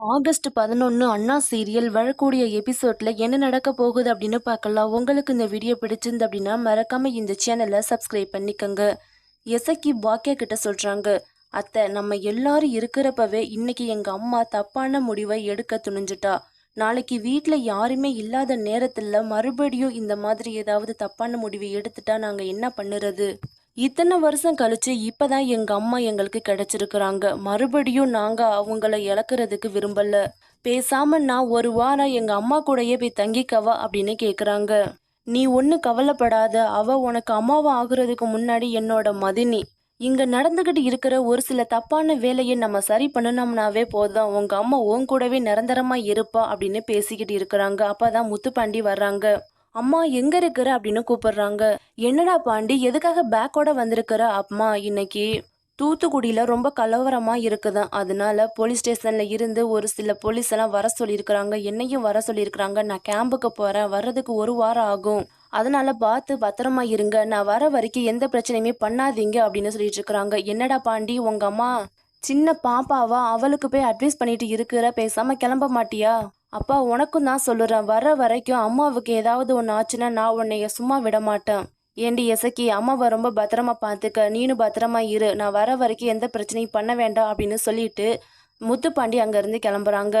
August பதினொன்று அண்ணா serial வரக்கூடிய எபிசோட்ல என்ன நடக்க போகுது அப்படின்னு பார்க்கலாம். உங்களுக்கு இந்த வீடியோ பிடிச்சிருந்து அப்படின்னா மறக்காம இந்த சேனலை சப்ஸ்கிரைப் பண்ணிக்கோங்க. எசக்கி பாக்கியா கிட்ட சொல்றாங்க அத்தை நம்ம எல்லாரும் இருக்கிறப்பவே இன்னைக்கு எங்க அம்மா தப்பான முடிவை எடுக்க துணிஞ்சிட்டா. நாளைக்கு வீட்டில் யாருமே இல்லாத நேரத்தில் மறுபடியும் இந்த மாதிரி ஏதாவது தப்பான முடிவை எடுத்துட்டா நாங்கள் என்ன பண்ணுறது? இத்தனை வருஷம் கழிச்சு இப்பதான் எங்க அம்மா எங்களுக்கு கிடைச்சிருக்கிறாங்க. மறுபடியும் நாங்க அவங்கள இழக்கிறதுக்கு விரும்பல. பேசாம நான் ஒரு வாரம் எங்க அம்மா கூடயே போய் தங்கிக்கவா அப்படின்னு கேக்குறாங்க. நீ ஒண்ணு கவலைப்படாத. அவ உனக்கு அம்மாவா ஆகுறதுக்கு முன்னாடி என்னோட மதினி. இங்க நடந்துகிட்டு இருக்கிற ஒரு சில தப்பான வேலையை நம்ம சரி பண்ணணும்னாவே போதும். உங்க அம்மா உன் கூடவே நிரந்தரமா இருப்பா அப்படின்னு பேசிக்கிட்டு இருக்கிறாங்க. அப்பதான் முத்துப்பாண்டி வர்றாங்க. அம்மா எங்க இருக்கிற அப்படின்னு கூப்பிடுறாங்க. என்னடா பாண்டி எதுக்காக பேக்கோட வந்திருக்கிற? அம்மா இன்னைக்கு தூத்துக்குடியில ரொம்ப கலவரமா இருக்குதான் அதனால போலீஸ் ஸ்டேஷன்ல இருந்து ஒரு சில போலீஸ் எல்லாம் வர சொல்லியிருக்கிறாங்க. என்னையும் வர சொல்லியிருக்கிறாங்க. நான் கேம்புக்கு போறேன். வர்றதுக்கு ஒரு வாரம் ஆகும். அதனால பார்த்து பத்திரமா இருங்க. நான் வர வரைக்கும் எந்த பிரச்சனையுமே பண்ணாதீங்க அப்படின்னு சொல்லிட்டு இருக்கிறாங்க என்னடா பாண்டி உங்க அம்மா சின்ன பாப்பாவா? அவளுக்கு போய் அட்வைஸ் பண்ணிட்டு இருக்கிற? பேசாம கிளம்ப மாட்டியா? அப்பா உனக்கும் தான் சொல்லுறேன். வர வரைக்கும் அம்மாவுக்கு ஏதாவது ஒன்று ஆச்சுன்னா நான் உன்னைய சும்மா விட மாட்டேன் ஏண்டி எசக்கி அம்மாவை ரொம்ப பத்திரமா பார்த்துக்க நீனும் பத்திரமா இரு. நான் வர வரைக்கும் எந்த பிரச்சனையும் பண்ண வேண்டாம் அப்படின்னு சொல்லிட்டு முத்துப்பாண்டி அங்கேருந்து கிளம்புறாங்க.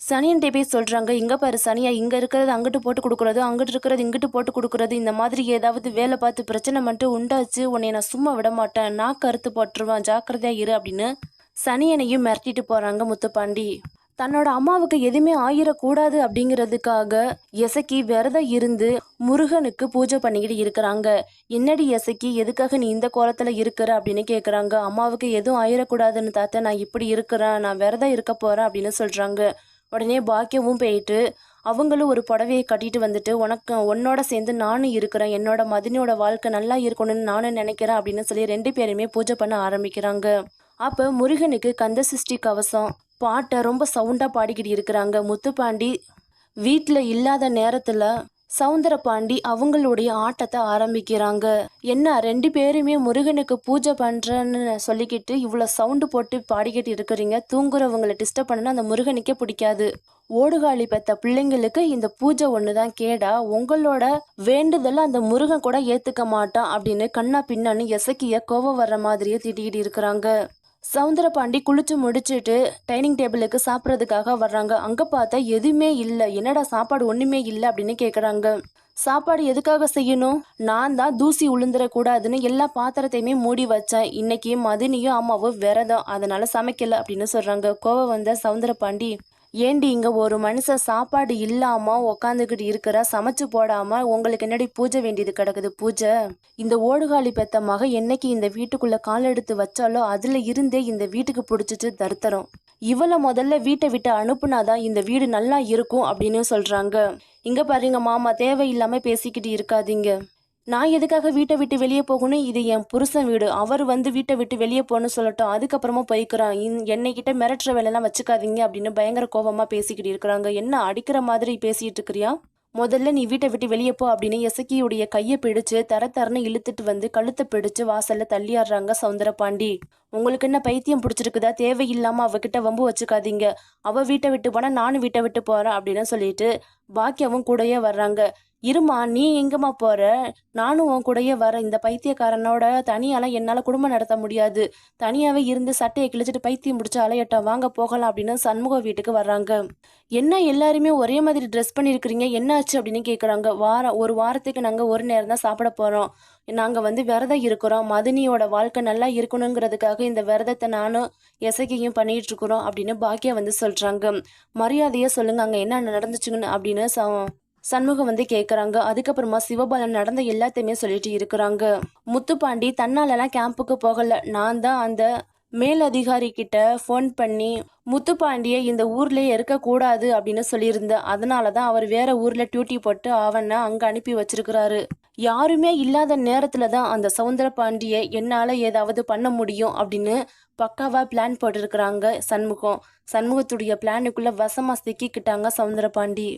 சனியன்ட்டே போய் சொல்கிறாங்க இங்கே பாரு சனியா இங்கே இருக்கிறது அங்கிட்டு போட்டு கொடுக்குறது அங்கிட்டு இருக்கிறது இங்கிட்டு போட்டு கொடுக்குறது இந்த மாதிரி ஏதாவது வேலை பார்த்து பிரச்சனை மட்டும் உண்டாச்சு உன்னை நான் சும்மா விட மாட்டேன் நான் கருத்து போட்டுருவேன். ஜாக்கிரதையாக இரு அப்படின்னு சனியனையும் மிரட்டிட்டு போகிறாங்க முத்துப்பாண்டி. தன்னோட அம்மாவுக்கு எதுவுமே ஆயிடக்கூடாது அப்படிங்கிறதுக்காக எசக்கி விரதம் இருந்து முருகனுக்கு பூஜை பண்ணிக்கிட்டு இருக்கிறாங்க. என்னடி எசக்கி எதுக்காக நீ இந்த கோலத்தில் இருக்கிற அப்படின்னு கேட்குறாங்க அம்மாவுக்கு எதுவும் ஆயிடக்கூடாதுன்னு தாத்தா நான் இப்படி இருக்கிறேன் நான் விரதம் இருக்க போகிறேன் அப்படின்னு சொல்கிறாங்க உடனே பாக்கியமும் போயிட்டு அவங்களும் ஒரு புடவையை கட்டிட்டு வந்துட்டு உனக்கு உன்னோட சேர்ந்து நானும் இருக்கிறேன். என்னோட மதினியோட வாழ்க்கை நல்லா இருக்கணும்னு நானும் நினைக்கிறேன் அப்படின்னு சொல்லி ரெண்டு பேருமே பூஜை பண்ண ஆரம்பிக்கிறாங்க. அப்போ முருகனுக்கு கந்த சிருஷ்டி கவசம் பாட்டை ரொம்ப சவுண்டாக பாடிக்கிட்டு இருக்கிறாங்க. முத்துப்பாண்டி வீட்டில் இல்லாத நேரத்தில் சவுந்தரபாண்டி அவங்களுடைய ஆட்டத்தை ஆரம்பிக்கிறாங்க. என்ன ரெண்டு பேருமே முருகனுக்கு பூஜை பண்ணுறேன்னு சொல்லிக்கிட்டு இவ்வளோ சவுண்டு போட்டு பாடிக்கிட்டு இருக்கிறீங்க. தூங்குறவங்களை டிஸ்டர்ப் பண்ணனா அந்த முருகனுக்கே பிடிக்காது. ஓடுகாலி பெத்த பிள்ளைங்களுக்கு இந்த பூஜை ஒன்று தான் கேடா. உங்களோட வேண்டுதலை அந்த முருகன் கூட ஏற்றுக்க மாட்டான் அப்படின்னு கண்ணா பின்னான்னு எசக்கிய கோவம் வர்ற மாதிரியே திட்டிக்கிட்டு இருக்கிறாங்க. சவுந்தரபாண்டி குளிச்சு முடிச்சுட்டு டைனிங் டேபிளுக்கு சாப்பிட்றதுக்காக வர்றாங்க. அங்கே பார்த்தா எதுவுமே இல்லை. என்னடா சாப்பாடு ஒன்றுமே இல்லை அப்படின்னு கேட்குறாங்க சாப்பாடு எதுக்காக செய்யணும்? நான் தான் தூசி உளுந்துடக்கூடாதுன்னு எல்லா பாத்திரத்தையுமே மூடி வச்சேன். இன்னைக்கு மதினியும் அம்மாவும் விரதம். அதனால சமைக்கல அப்படின்னு சொல்றாங்க. கோவம் வந்த சவுந்தரபாண்டி ஏண்டி இங்க ஒரு மனுஷன் சாப்பாடு இல்லாம உக்காந்துக்கிட்டு இருக்கிற சமைச்சு போடாம உங்களுக்கு என்னடி பூஜை வேண்டியது கிடக்குது பூஜை? இந்த ஓடுகாலி பெத்த மக என்னைக்கு இந்த வீட்டுக்குள்ள கால் எடுத்து வச்சாலோ அதுல இருந்தே இந்த வீட்டுக்கு பிடிச்சிட்டு தருத்தரும். இவளை முதல்ல வீட்டை விட்டு அனுப்புனாதான் இந்த வீடு நல்லா இருக்கும் அப்படின்னு சொல்றாங்க. இங்க பாருங்க மாமா தேவையில்லாம பேசிக்கிட்டு இருக்காதீங்க. நான் எதுக்காக வீட்டை விட்டு வெளியே போகணும்? இது என் புருஷன் வீடு. அவர் வந்து வீட்டை விட்டு வெளியே போகணும்னு சொல்லட்டும். அதுக்கப்புறமா போய்க்கிறான். என்னைக்கிட்ட மிரட்டுற வேலைலாம் வச்சுக்காதீங்க அப்படின்னு பயங்கர கோபமாக பேசிக்கிட்டு இருக்கிறாங்க. என்ன அடிக்கிற மாதிரி பேசிட்டு இருக்கிறியா? முதல்ல நீ வீட்டை விட்டு வெளியே போ அப்படின்னு எசக்கியுடைய கையை பிடிச்சு தர தரன்னு இழுத்துட்டு வந்து கழுத்தை பிடிச்சு வாசல்ல தள்ளியாடுறாங்க சவுந்தரபாண்டி. உங்களுக்கு என்ன பைத்தியம் பிடிச்சிருக்குதா? தேவையில்லாமல் அவகிட்ட வம்பு வச்சுக்காதீங்க. அவள் வீட்டை விட்டு போனால் நானும் வீட்டை விட்டு போகிறேன் அப்படின்னு சொல்லிட்டு பாக்கியாவும் கூடயே வர்றாங்க. இருமா நீ எங்கம்மா போற? நானும் உன் கூடயே வர இந்த பைத்தியக்காரனோட தனியால என்னால் குடும்பம் நடத்த முடியாது. தனியாவே இருந்து சட்டையை கிழிச்சிட்டு பைத்தியம் முடிச்சு அலையட்டம். வாங்க போகலாம் அப்படின்னு சண்முக வீட்டுக்கு வர்றாங்க. என்ன எல்லாருமே ஒரே மாதிரி ட்ரெஸ் பண்ணியிருக்கிறீங்க என்ன ஆச்சு அப்படின்னு கேட்குறாங்க வாரம் ஒரு வாரத்துக்கு நாங்கள் ஒரு நேரம் தான் சாப்பிட போறோம். நாங்கள் வந்து விரதம் இருக்கிறோம். மதினியோட வாழ்க்கை நல்லா இருக்கணுங்கிறதுக்காக இந்த விரதத்தை நானும் எசைக்கையும் பண்ணிட்டு இருக்கிறோம் அப்படின்னு பாக்கியா வந்து சொல்றாங்க. மரியாதையா சொல்லுங்க அங்கே என்ன நடந்துச்சுங்கன்னு அப்படின்னு சண்முகம் வந்து கேட்குறாங்க அதுக்கப்புறமா சிவபாலன் நடந்த எல்லாத்தையுமே சொல்லிட்டு இருக்கிறாங்க. முத்துப்பாண்டி தன்னாலலாம் கேம்புக்கு போகல. நான் தான் அந்த மேலதிகாரி கிட்ட ஃபோன் பண்ணி முத்துப்பாண்டியை இந்த ஊர்லேயே இருக்கக்கூடாது அப்படின்னு சொல்லியிருந்தேன். அதனால தான் அவர் வேற ஊரில் டியூட்டி போட்டு அவனை அங்கே அனுப்பி வச்சிருக்கிறாரு. யாருமே இல்லாத நேரத்தில் தான் அந்த சவுந்தர பாண்டியை என்னால் ஏதாவது பண்ண முடியும் அப்படின்னு பக்காவாக பிளான் போட்டிருக்கிறாங்க சண்முகம். சண்முகத்துடைய பிளானுக்குள்ளே வசமாக சிக்கிக்கிட்டாங்க சவுந்தர பாண்டி.